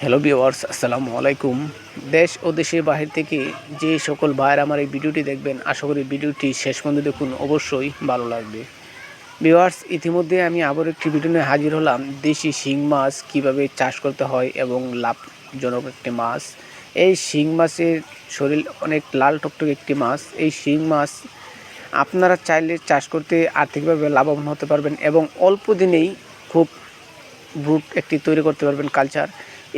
Hello viewers আসসালামু আলাইকুম। দেশ ও দেশের বাহির থেকে যে সকল ভাইয়ের আমার এই ভিডিওটি দেখবেন, আশা করি ভিডিওটি শেষ পর্যন্ত দেখুন, অবশ্যই ভালো লাগবে। ভিওয়ার্স ইতিমধ্যে আমি আবার একটি ভিডিও নিয়ে হাজির হলাম, দেশি শিং মাছ কীভাবে চাষ করতে হয় এবং লাভজনক একটি মাছ। এই শিং মাছের শরীর অনেক লাল টকটক একটি মাছ। এই শিং মাছ আপনারা চাইলে চাষ করতে আর্থিকভাবে লাভবান হতে পারবেন এবং অল্প দিনেই খুব ব্রুট একটি তৈরি করতে পারবেন কালচার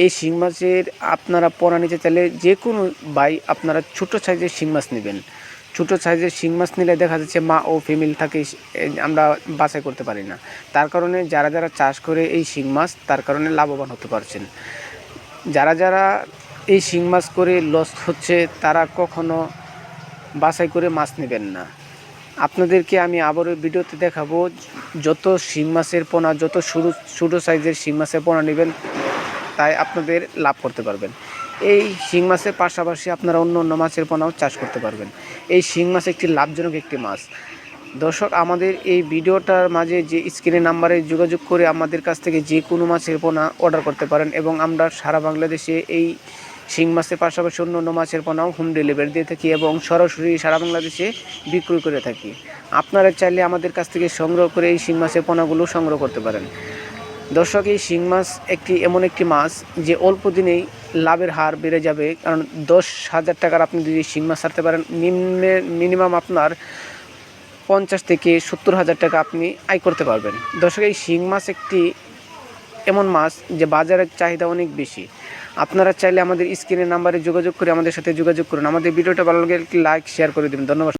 এই শিং মাছের আপনারা পোনা নিতে চাইলে যে কোনো বাই আপনারা ছোটো সাইজের শিং মাছ নেবেন। ছোটো সাইজের শিং মাছ নিলে দেখা যাচ্ছে মা ও ফিমেল থাকে, আমরা বাছাই করতে পারি না। তার কারণে যারা যারা চাষ করে এই শিং মাছ, তার কারণে লাভবান হতে পারছেন। যারা যারা এই শিং মাছ করে লস হচ্ছে, তারা কখনো বাছাই করে মাছ নেবেন না। আপনাদেরকে আমি আবারও ভিডিওতে দেখাবো, যত শিং মাছের পোনা, যত সরু ছোটো সাইজের শিং মাছের পোনা নেবেন তাই আপনাদের লাভ করতে পারবেন। এই শিং মাছের পাশাপাশি আপনারা অন্য অন্য মাছের পোনাও চাষ করতে পারবেন। এই শিং মাছ একটি লাভজনক একটি মাছ। দর্শক, আমাদের এই ভিডিওটার মাঝে যে স্ক্রিনের নাম্বারে যোগাযোগ করে আমাদের কাছ থেকে যে কোনো মাছের পোনা অর্ডার করতে পারেন এবং আমরা সারা বাংলাদেশে এই শিং মাছের পাশাপাশি অন্য অন্য মাছের পোনাও হোম ডেলিভারি দিয়ে থাকি এবং সরাসরি সারা বাংলাদেশে বিক্রয় করে থাকি। আপনারা চাইলে আমাদের কাছ থেকে সংগ্রহ করে এই শিং মাছের পোনাগুলো সংগ্রহ করতে পারেন। দর্শক, এই শিং মাছ একটি এমন একটি মাছ যে অল্প দিনেই লাভের হার বেড়ে যাবে। কারণ দশ হাজার টাকার আপনি যদি শিং মাছ ছাড়তে পারেন নিম্নে মিনিমাম আপনার পঞ্চাশ থেকে সত্তর হাজার টাকা আপনি আয় করতে পারবেন। দর্শক, এই শিং মাছ একটি এমন মাছ যে বাজারের চাহিদা অনেক বেশি। আপনারা চাইলে আমাদের স্ক্রিনের নাম্বারে যোগাযোগ করে আমাদের সাথে যোগাযোগ করুন। আমাদের ভিডিওটা ভালো লাগে একটি লাইক, শেয়ার করে দেবেন। ধন্যবাদ।